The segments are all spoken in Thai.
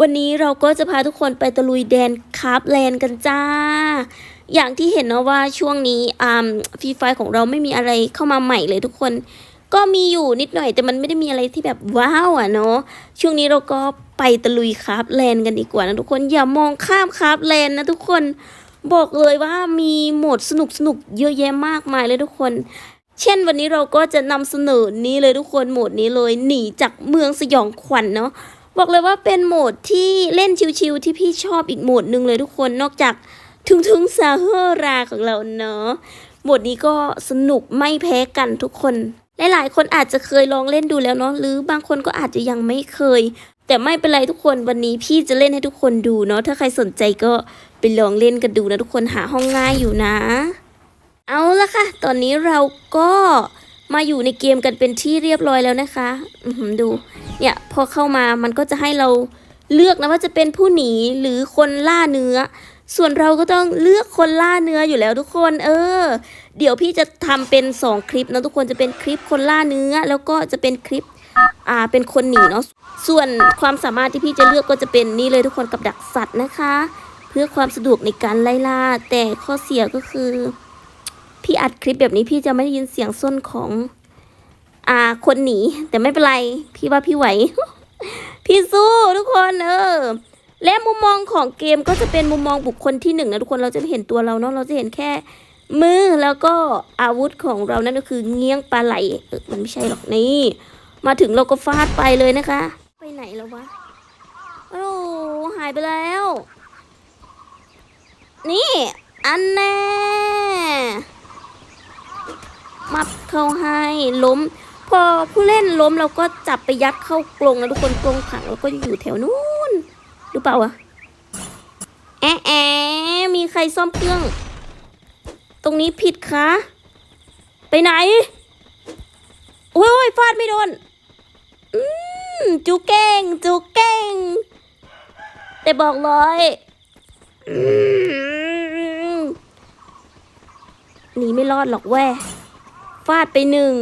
วันนี้เราก็จะพาทุกคนไปตะลุยแดนคาร์บแลนด์กันจ้า อย่างที่เห็นเนาะว่าช่วงนี้อ่าฟรีไฟของเราไม่มีอะไรเข้ามาใหม่เลยทุกคน ก็มีอยู่นิดหน่อยแต่มันไม่ได้มีอะไรที่แบบว้าวอะเนาะ ช่วงนี้เราก็ไปตะลุยคาร์บแลนด์กันดีกว่านะทุกคน อย่ามองข้ามคาร์บแลนด์นะทุกคน บอกเลยว่ามีโหมดสนุกสนุกๆเยอะแยะมากมายเลยทุกคน เช่นวันนี้เราก็จะนำเสนอนี้เลยทุกคนโหมดนี้เลยหนีจากเมืองสยองขวัญเนาะ บอกเลยว่าเป็นโหมดที่เล่นชิวๆที่พี่ชอบอีกโหมดหนึ่งเลยทุกคนนอกจากถึงถึงซาเฮอราของเราเนาะโหมดนี้ก็สนุกไม่แพ้กันทุกคนหลายๆคนอาจจะเคยลองเล่นดูแล้วเนาะหรือบางคนก็อาจจะยังไม่เคย แต่ไม่เป็นไรทุกคนวันนี้พี่จะเล่นให้ทุกคนดูเนาะถ้าใครสนใจก็ไปลองเล่นกันดูนะทุกคนหาห้องง่ายอยู่นะ เอาละค่ะ ตอนนี้เราก็ มาอยู่ในเกมกันเป็นที่เรียบร้อยแล้วนะคะดูเนี่ยพอเข้ามามันก็จะให้เราเลือกนะว่าจะเป็นผู้หนีหรือคนล่าเนื้อ ส่วนเราก็ต้องเลือกคนล่าเนื้ออยู่แล้วทุกคน เออ เดี๋ยวพี่จะทำเป็นสองคลิปนะทุกคนจะเป็นคลิปคนล่าเนื้อ แล้วก็จะเป็นคลิปอ่าเป็นคนหนีเนาะส่วนความสามารถที่พี่จะเลือกก็จะเป็นนี่เลยทุกคนกับดักสัตว์นะคะ เพื่อความสะดวกในการไล่ล่าแต่ข้อเสียก็คือ พี่อัดคลิปแบบนี้พี่จะไม่ได้ยินเสียงส้นของ อ่า คนหนี แต่ไม่เป็นไร พี่ว่าพี่ไหว พี่สู้ทุกคนเออ และมุมมองของเกมก็จะเป็นมุมมองบุคคลที่หนึ่งนะทุกคนเราจะไม่เห็นตัวเราเนาะเราจะเห็นแค่มือแล้วก็อาวุธของเรานั่นก็คือเงี้ยงปลาไหลเออมันไม่ใช่หรอกนี่ มาถึงเราก็ฟาดไปเลยนะคะ ไปไหนแล้ววะโอ้หายไปแล้ว นี่ อันแน่ มับเข้าให้ล้ม พอผู้เล่นล้มเราก็จับไปยัดเข้ากรงนะทุกคนกรงขังแล้วก็อยู่แถวนู้นหรือเปล่าวะแอะแอะมีใครซ่อมเครื่อง ตรงนี้ผิดคะไปไหนโอ้ยฟาดไม่โดนอืมจูเก่งจูเก่ง แต่บอกเลยหนีไม่รอดหรอกแว่ ฟาดไปหนึ่ง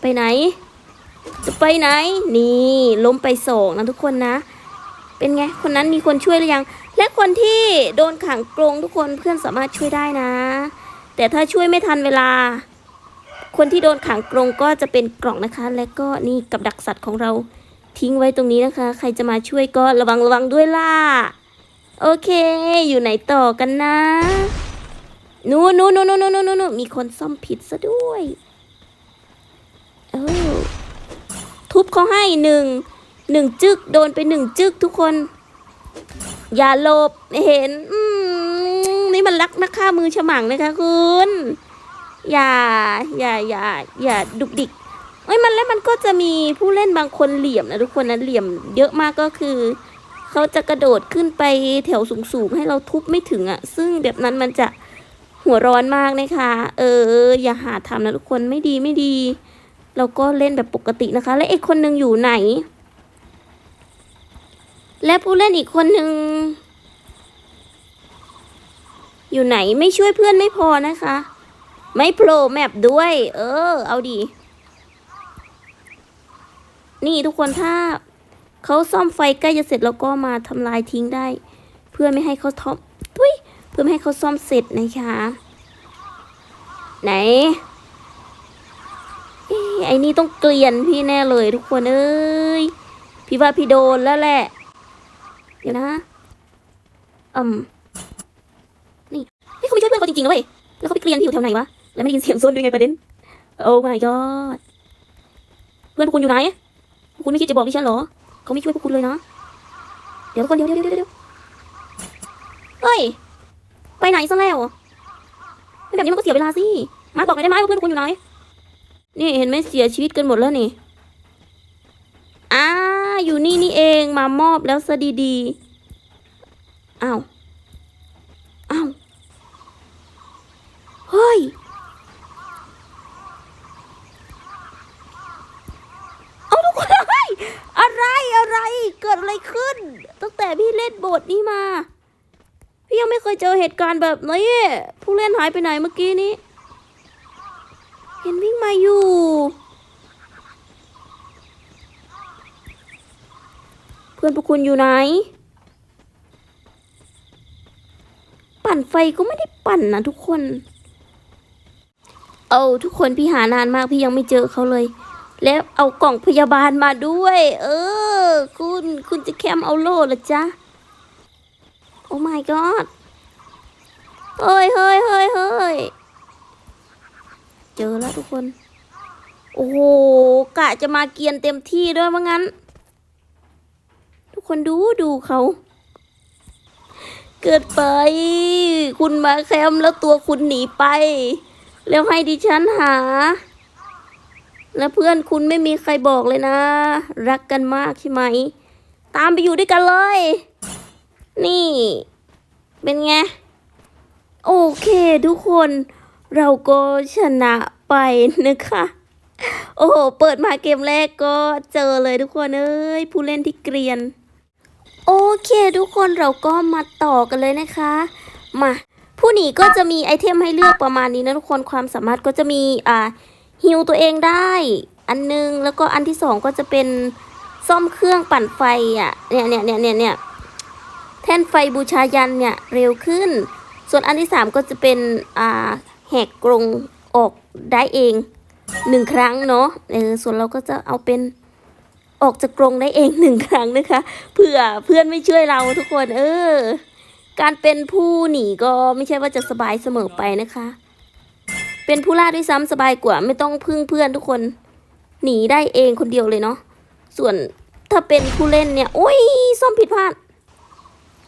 ไปไหน จะไปไหน นี่ล้มไปสองนะทุกคนนะ เป็นไง คนนั้นมีคนช่วยหรือยัง และคนที่โดนขังกรงทุกคนเพื่อนสามารถช่วยได้นะ แต่ถ้าช่วยไม่ทันเวลา คนที่โดนขังกรงก็จะเป็นกล่องนะคะ และก็นี่กับดักสัตว์ของเราทิ้งไว้ตรงนี้นะคะ ใครจะมาช่วยก็ระวังระวังด้วยล่ะ โอเค อยู่ไหนต่อกันนะ นู่นนู่นนู่นนู่นนู่นนู่นมีคนซ่อมผิดซะด้วยเออทุบเขาให้หนึ่งหนึ่งจึกโดนไปหนึ่งจึกทุกคน อย่าหลบเห็นอนี่มันลักนักฆ่ามือฉมังนะคะคุณ อย่าอย่าอย่าอย่าดุกดิกเอ้ยมันแล้วมันก็จะมีผู้เล่นบางคนเหลี่ยมนะทุกคนนะเหลี่ยมเยอะมากก็คือเขาจะกระโดดขึ้นไปแถวสูงๆให้เราทุบไม่ถึงอะ่ะ ซึ่งแบบนั้นมันจะ หัวร้อนมากนะคะ เออ อย่าหาทำนะทุกคนไม่ดีไม่ดี เราก็เล่นแบบปกตินะคะ และอีกคนหนึ่งอยู่ไหน และผู้เล่นอีกคนหนึ่งอยู่ไหนไม่ช่วยเพื่อนไม่พอนะคะ ไม่โผล่แมปด้วย เออ เอาดี นี่ทุกคนถ้าเขาซ่อมไฟใกล้จะเสร็จแล้วก็มาทำลายทิ้งได้ เพื่อไม่ให้เขาท็อป เพื่อให้เขาซ่อมเสร็จนะคะ ไหนไอ้นี่ต้องเกลียนพี่แน่เลยทุกคนเอ้ยพี่ว่าพี่โดนแล้วแหละ เดี๋ยวนะอืมนี่นี่เขาไม่ช่วยเพื่อนเขาจริงๆนะเว้ยแล้วเขาไปเกลียนที่อยู่แถวไหนวะแล้วไม่ได้ยินเสียงซนด้วยไงประเด็นโอ้ my god เพื่อนพวกคุณอยู่ไหนพวกคุณไม่คิดจะบอกดิฉันเหรอ เขาไม่ช่วยพวกคุณเลยนะ เดี๋ยวทุกคนเดี๋ยวเดี๋ยวเดี๋ยวเดี๋ยวเฮ้ย ไปไหนซะแล้วแบบนี้มันก็เสียเวลาสิ มาบอกหน่อยได้ไหมว่าเพื่อนคุณอยู่ไหน นี่เห็นไหมเสียชีวิตกันหมดแล้วนี่อ่าอยู่นี่นี่เองมามอบแล้วซะดีๆอ้าวอ้าวเฮ้ยเอาทุกคนอะไรอะไรอะไรเกิดอะไรขึ้น ตั้งแต่พี่เล่นบทนี้มา พี่ยังไม่เคยเจอเหตุการณ์แบบนี้ผู้เล่นหายไปไหนเมื่อกี้นี้ เห็นวิ่งมาอยู่ เพื่อนพวกคุณอยู่ไหน ปั่นไฟก็ไม่ได้ปั่นนะทุกคน เอาทุกคนพี่หานานมากพี่ยังไม่เจอเขาเลย แล้วเอากล่องพยาบาลมาด้วย เออ คุณคุณจะแคมเอาโล่เหรอจ๊ะ โอ้ my god เฮ้ยเฮ้ยเฮ้ยเฮ้ยเจอแล้วทุกคน โอ้โห กะจะมาเกียนเต็มที่ด้วยว่างั้น ทุกคนดูดูเขา เกิดไป คุณมาแคมป์แล้วตัวคุณหนีไป แล้วให้ดิฉันหา แล้วเพื่อนคุณไม่มีใครบอกเลยนะ รักกันมากใช่ไหม ตามไปอยู่ด้วยกันเลย นี่ เป็นไง โอเคทุกคนเราก็ชนะไปนะคะ โอ้โห เปิดมาเกมแรกก็เจอเลยทุกคนเอ้ย ผู้เล่นที่เกรียน โอเคทุกคนเราก็มาต่อกันเลยนะคะ มาผู้หนีก็จะมีไอเทมให้เลือกประมาณนี้นะทุกคนความสามารถก็จะมีอ่าฮิวตัวเองได้ อันนึงแล้วก็อันที่สองก็จะเป็นซ่อมเครื่องปั่นไฟอะเนี่ยเนี่ยเนี่ยเนี่ยเนี่ย แท่นไฟบูชายันเนี่ยเร็วขึ้น ส่วนอันที่สามก็จะเป็นอ่าแหกกรงออกได้เองหนึ่งครั้งเนาะเออส่วนเราก็จะเอาเป็นออกจากกรงได้เองหนึ่งครั้งนะคะเผื่อเพื่อนไม่ช่วยเราทุกคน เออ การเป็นผู้หนีก็ไม่ใช่ว่าจะสบายเสมอไปนะคะ เป็นผู้ล่าด้วยซ้ำสบายกว่า ไม่ต้องพึ่งเพื่อนทุกคน หนีได้เองคนเดียวเลยเนาะส่วนถ้าเป็นผู้เล่นเนี่ยโอ้ยซ่อมผิดพลาด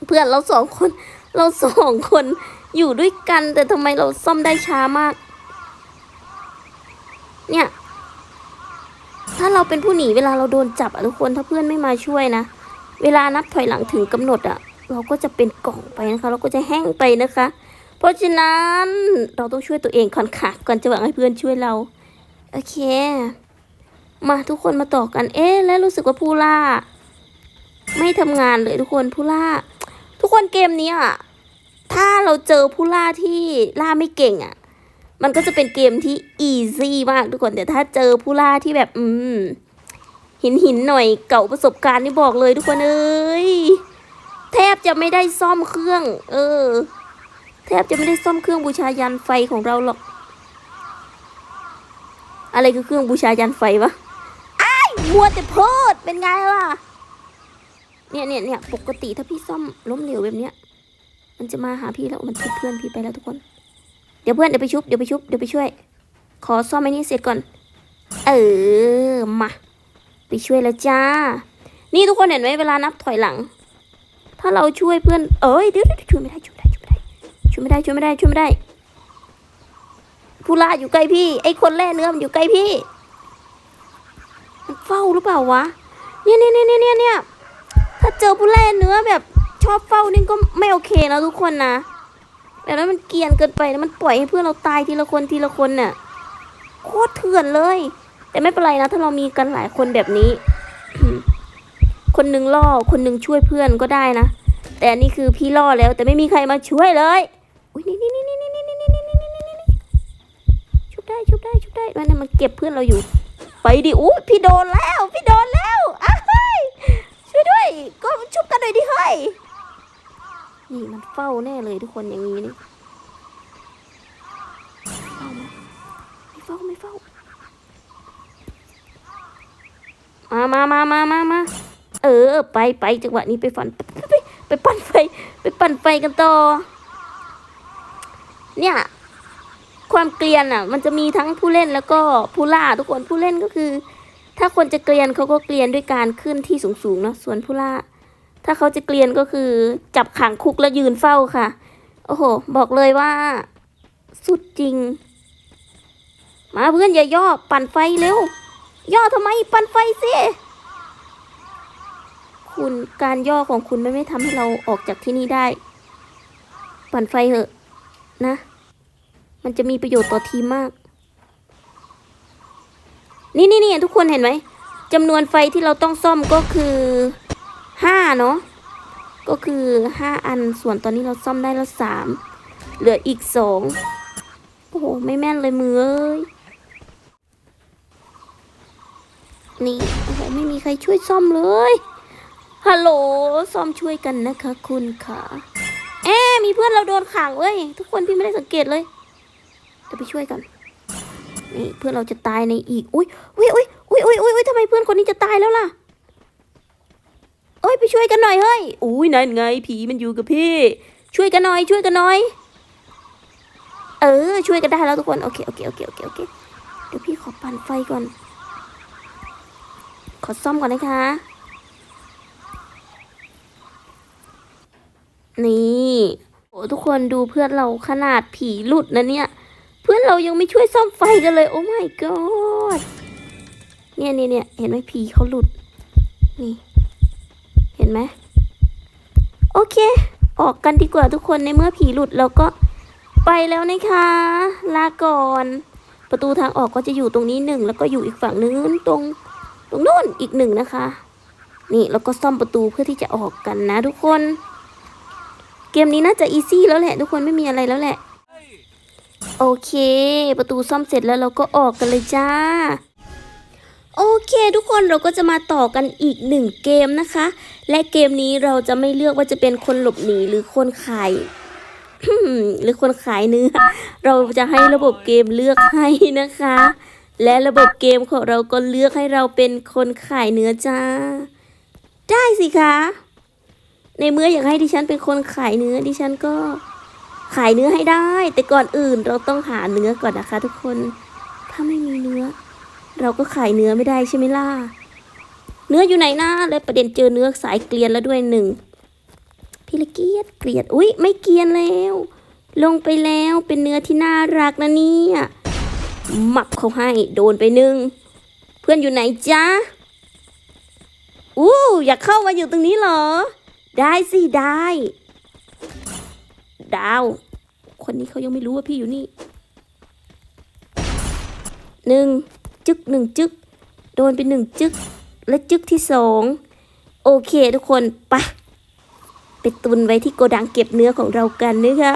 เพื่อนเราสองคน เราสองคนอยู่ด้วยกัน แต่ทำไมเราซ่อมได้ช้ามาก เนี่ย ถ้าเราเป็นผู้หนีเวลาเราโดนจับอะทุกคนถ้าเพื่อนไม่มาช่วยนะ เวลานับถอยหลังถึงกำหนดอะเราก็จะเป็นกล่องไปนะคะ เราก็จะแห้งไปนะคะ เพราะฉะนั้นเราต้องช่วยตัวเองก่อนค่ะก่อนจะหวังให้เพื่อนช่วยเรา โอเค มาทุกคนมาต่อกัน เอ๊ะ แล้วรู้สึกว่าผู้ล่า ไม่ทำงานเลยทุกคนผู้ล่า ทุกคนเกมนี้ยถ้าเราเจอผู้ล่าที่ล่าไม่เก่งอะ มันก็จะเป็นเกมที่อีซี่มากทุกคนแต่ถ้าเจอผู้ล่าที่แบบ อืม หินหินหน่อยเก่าประสบการณ์นี่บอกเลยทุกคนเอ้ยแทบจะไม่ได้ซ่อมเครื่อง เออ แทบจะไม่ได้ซ่อมเครื่องบูชายันไฟของเราหรอก อะไรคือเครื่องบูชายันไฟวะไอ้ายมัวแต่โพดเป็นไงล่ะ เนี่ยเนี่ยเนี่ยปกติถ้าพี่ซ่อมล้มเหลวแบบเนี้ย มันจะมาหาพี่แล้วมันทุบเพื่อนพี่ไปแล้วทุกคน เดี๋ยวเพื่อนเดี๋ยวไปชุบเดี๋ยวไปชุบเดี๋ยวไปช่วย ขอซ่อมไอ้นี่เสร็จก่อน เออมาไปช่วยแล้วจ้า นี่ทุกคนเห็นไหมเวลานับถอยหลัง ถ้าเราช่วยเพื่อน เอ้ยเดี๋ยวช่วยไม่ได้ช่วยไม่ได้ช่วยไม่ได้ช่วยไม่ได้ช่วยไม่ได้ช่วยไม่ได้ผู้ล่าอยู่ใกล้พี่ ไอ้คนแล่เนื้อมันอยู่ใกล้พี่ มันเฝ้าหรือเปล่าวะ เนี่ยเนี่ยเนี่ยเนี่ยเนี่ย ถ้าเจอผู้แล่นเนื้อแบบชอบเฝ้านี่ก็ไม่โอเคนะทุกคนนะแบบนั้นมันเกียนเกินไปนะมันปล่อยให้เพื่อนเราตายทีละคนทีละคนน่ะโคตรเถื่อนเลย แต่ไม่เป็นไรนะถ้าเรามีกันหลายคนแบบนี้ คนหนึ่งล่อคนหนึ่งช่วยเพื่อนก็ได้นะแต่อันนี่คือพี่ล่อแล้ว แต่ไม่มีใครมาช่วยเลยอุ้ยนี่นี่นี่นี่นี่นี่นี่นี่นี่นี่นี่นี่ชุบได้ชุบได้ชุบได้มันนะมันเก็บเพื่อนเราอยู่ ไปดิอู้พี่โดนแล้ว พี่โดนแล้วอ้าวเฮ้ยช่วยด้วย ก็ชุบกันหน่อยดิเฮ้ย นี่มันเฝ้าแน่เลยทุกคนอย่างนี้นี่ไม่เฝ้าไม่เฝ้า มามามามามามาเออ ไปไปจังหวะนี้ไปฝันไปไปไปปั่นไฟ ไปปั่นไฟกันต่อ เนี่ยความเกลียนอะ มันจะมีทั้งผู้เล่นแล้วก็ผู้ล่าทุกคนผู้เล่นก็คือ ถ้าคนจะเกลียนเขาก็เกลียนด้วยการขึ้นที่สูงๆเนาะส่วนผู้ล่า ถ้าเขาจะเกลียนก็คือจับขังคุกแล้วยืนเฝ้าค่ะ โอ้โห บอกเลยว่า สุดจริง มาเพื่อนอย่าย่อปั่นไฟเร็ว ย่อทำไมปั่นไฟสิคุณการย่อของคุณไม่ไม่ทำให้เราออกจากที่นี่ได้ ปั่นไฟเหอะ นะ มันจะมีประโยชน์ต่อทีมมาก นี่นี่นี่ทุกคนเห็นไหมจำนวนไฟที่เราต้องซ่อมก็คือห้าเนาะก็คือห้าอันส่วนตอนนี้เราซ่อมได้แล้วสามเหลืออีกสองโอ้โหไม่แม่นเลยมือเอ้ยนี่โอ้โหไม่มีใครช่วยซ่อมเลยฮัลโหลซ่อมช่วยกันนะคะ คุณค่ะแอมีเพื่อนเราโดนขังเว้ยทุกคนพี่ไม่ได้สังเกตเลยเดี๋ยวไปช่วยกัน เพื่อนเราจะตายในอีกอุ้ยอุ้ยอุ้ยอุ้ยอุ้ยอุ้ยอุ้ยทำไมเพื่อนคนนี้จะตายแล้วล่ะเอ้ยไปช่วยกันหน่อยเฮ้ย อุ้ยนั่นไง ผีมันอยู่กับพี่ ช่วยกันหน่อย ช่วยกันหน่อย เออ ช่วยกันได้แล้วทุกคน โอเค โอเค โอเค โอเค โอเค เดี๋ยวพี่ขอปั่นไฟก่อน ขอซ่อมก่อนนะคะ นี่ โอ้ทุกคนดูเพื่อนเราขนาดผีหลุดนะเนี่ย เพื่อนเรายังไม่ช่วยซ่อมไฟกันเลย โอ้ my god เนี่ยเนี่ยเนี่ยเห็นไหมผีเขาหลุด นี่ เห็นไหมโอเค ออกกันดีกว่าทุกคนในเมื่อผีหลุดเราก็ไปแล้วนะคะ ลาก่อน ประตูทางออกก็จะอยู่ตรงนี้หนึ่งแล้วก็อยู่อีกฝั่งนึงตรงตรงนู้นอีกหนึ่งนะคะ นี่แล้วก็ซ่อมประตูเพื่อที่จะออกกันนะทุกคน เกมนี้น่าจะอีซี่แล้วแหละ ทุกคนไม่มีอะไรแล้วแหละ โอเค ประตูซ่อมเสร็จแล้วเราก็ออกกันเลยจ้า โอเค ทุกคนเราก็จะมาต่อกันอีกหนึ่งเกมนะคะ และเกมนี้เราจะไม่เลือกว่าจะเป็นคนหลบหนีหรือคนขายหรือคนขายเนื้อ เราจะให้ระบบเกมเลือกให้นะคะ และระบบเกมของเราก็เลือกให้เราเป็นคนขายเนื้อจ้า ได้สิคะ ในเมื่ออยากให้ดิฉันเป็นคนขายเนื้อดิฉันก็ ขายเนื้อให้ได้ แต่ก่อนอื่นเราต้องหาเนื้อก่อนนะคะ ทุกคน ถ้าไม่มีเนื้อ เราก็ขายเนื้อไม่ได้ใช่ไหมล่ะ เนื้ออยู่ไหนนะและประเด็นเจอเนื้อสายเกลียนแล้วด้วยหนึ่งพี่ละเกียดเกลียด อุ้ยไม่เกลียนแล้ว ลงไปแล้วเป็นเนื้อที่น่ารักนะเนี่ยหมับเขาให้โดนไปหนึ่งเพื่อนอยู่ไหนจ๊ะอู้อยากเข้ามาอยู่ตรงนี้เหรอ ได้สิได้ ดาว คนนี้เขายังไม่รู้ว่าพี่อยู่นี่หนึ่งจึกหนึ่งจึก โดนไปหนึ่งจึก และจึกที่สองโอเคทุกคนปะไปตุนไว้ที่โกดังเก็บเนื้อของเรากันนะคะ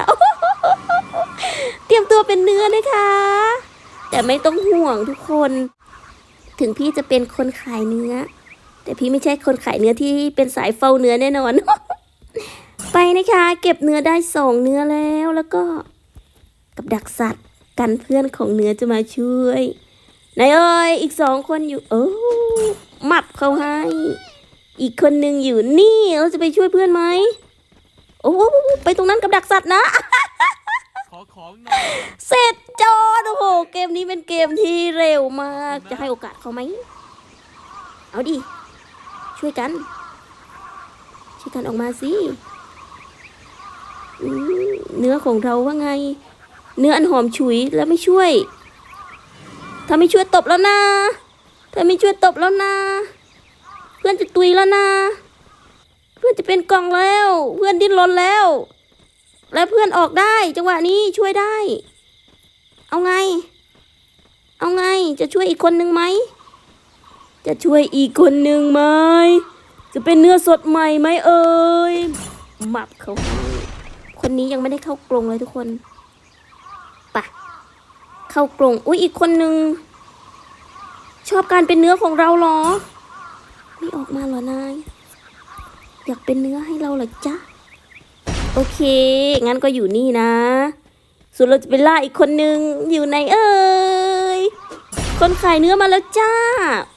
เตรียมตัวเป็นเนื้อนะคะ แต่ไม่ต้องห่วงทุกคน ถึงพี่จะเป็นคนขายเนื้อ แต่พี่ไม่ใช่คนขายเนื้อที่เป็นสายเฝ้าเนื้อแน่นอน ไปนะคะ เก็บเนื้อได้สองเนื้อแล้วแล้วก็กับดักสัตว์กันเพื่อนของเนื้อจะมาช่วยนายเอ้ยอีกสองคนอยู่เออหมับเขาให้ อีกคนหนึ่งอยู่นี่เราจะไปช่วยเพื่อนไหมโอ้โหไปตรงนั้นกับดักสัตว์นะขอของหน่อยเสร็จจอดโอ้โหเกมนี้เป็นเกมที่เร็วมากจะให้โอกาสเขาไหมเอาดิช่วยกันช่วยกันออกมาสิ เนื้อของเราว่าไง เนื้ออันหอมฉุยแล้วไม่ช่วยถ้าไม่ช่วยตบแล้วนะถ้าไม่ช่วยตบแล้วนะ เพื่อนจะตุยแล้วนะ เพื่อนจะเป็นกล่องแล้ว เพื่อนดิ้นรนแล้ว และเพื่อนออกได้จังหวะนี้ช่วยได้ เอาไง เอาไงจะช่วยอีกคนหนึ่งไหมจะช่วยอีกคนหนึ่งไหมจะเป็นเนื้อสดใหม่ไหมเอ่ยหมับเขา คนนี้ยังไม่ได้เข้ากรงเลยทุกคนปะเข้ากรงอุ้ยอีกคนนึง ชอบการเป็นเนื้อของเราหรอ ไม่ออกมาหรอนาย อยากเป็นเนื้อให้เราเหรอจ๊ะ โอเค งั้นก็อยู่นี่นะ ส่วนเราจะไปล่าอีกคนนึง อยู่ไหนเอ่ย คนขายเนื้อมาแล้วจ้า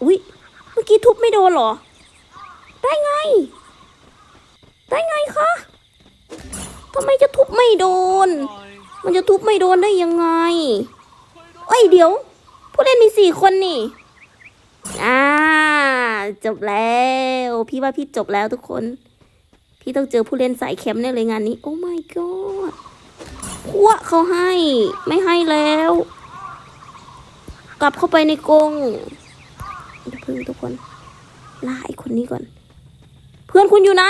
อุ๊ยเมื่อกี้ทุบไม่โดนหรอ ได้ไง ได้ไงคะ ทำไมจะทุบไม่โดน มันจะทุบไม่โดนได้ยังไงเอ้ยเดี๋ยว ผู้เล่นมีสี่คนนี่อ่าจบแล้ว พี่ว่าพี่จบแล้วทุกคน พี่ต้องเจอผู้เล่นสายแคมป์แน่เลยงานนี้ โอ้ my god พวกเขาให้ ไม่ให้แล้ว กลับเข้าไปในกรงเดี๋ยวพึ่งทุกคนล่าไอ้คนนี้ก่อน เพื่อนคุณอยู่ไหน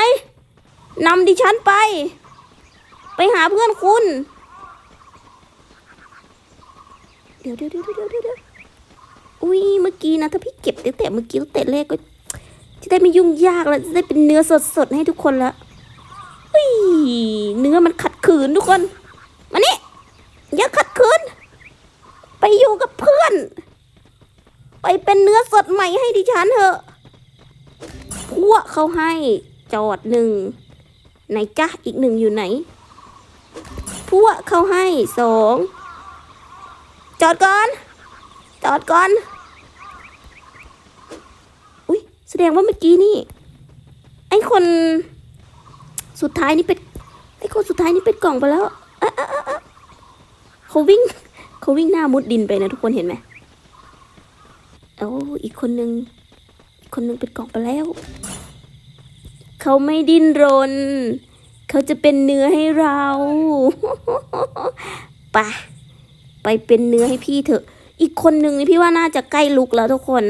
นำดิฉันไป ไปหาเพื่อนคุณ เดี๋ยวเดี๋ยวเดี๋ยวเดี๋ยวเดี๋ยวอุ้ยเมื่อกี้นะถ้าพี่เก็บตั้งแต่เมื่อกี้ตั้งแต่แรกก็ จะได้ไม่ยุ่งยากแล้วจะได้เป็นเนื้อสดๆให้ทุกคนละเฮ้ยเนื้อมันขัดขืนทุกคนมานี่อย่าขัดขืนไปอยู่กับเพื่อน ไปเป็นเนื้อสดใหม่ให้ดิฉันเถอะพวกเขาให้จอดหนึ่งไหนจ้ะอีกหนึ่งอยู่ไหน พวเข้าให้สองจอดก่อน จอดก่อน อุ้ยแสดงว่าเมื่อกี้นี่ ไอ้คนสุดท้ายนี่เป็นไอ้คนสุดท้ายนี่เป็นกล่องไปแล้วออะอะอะเขาวิ่งเขาวิ่งหน้ามุดดินไปนะทุกคนเห็นไหมโอ้อีกคนนึงอีกคนนึงเป็นกล่องไปแล้ว เขาไม่ดิ้นรน เขาจะเป็นเนื้อให้เราไปไปเป็นเนื้อให้พี่เถอะ อีกคนนึงนี่พี่ว่าน่าจะใกล้ลุกแล้วทุกคน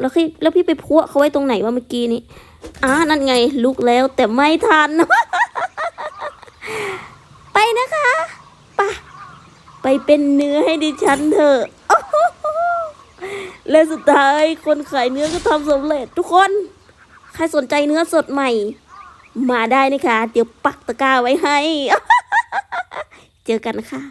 แล้วพี่แล้วพี่ไปพัวเขาไว้ตรงไหนวะเมื่อกี้นี้อ่านั่นไงลุกแล้วแต่ไม่ทัน ไปนะคะไปไปเป็นเนื้อให้ดิฉันเถอะและสุดท้ายคนขายเนื้อก็ทำสำเร็จทุกคน ใครสนใจเนื้อสดใหม่ มาได้นะคะ เดี๋ยวปักตะกร้าไว้ให้ เจอกันนะคะ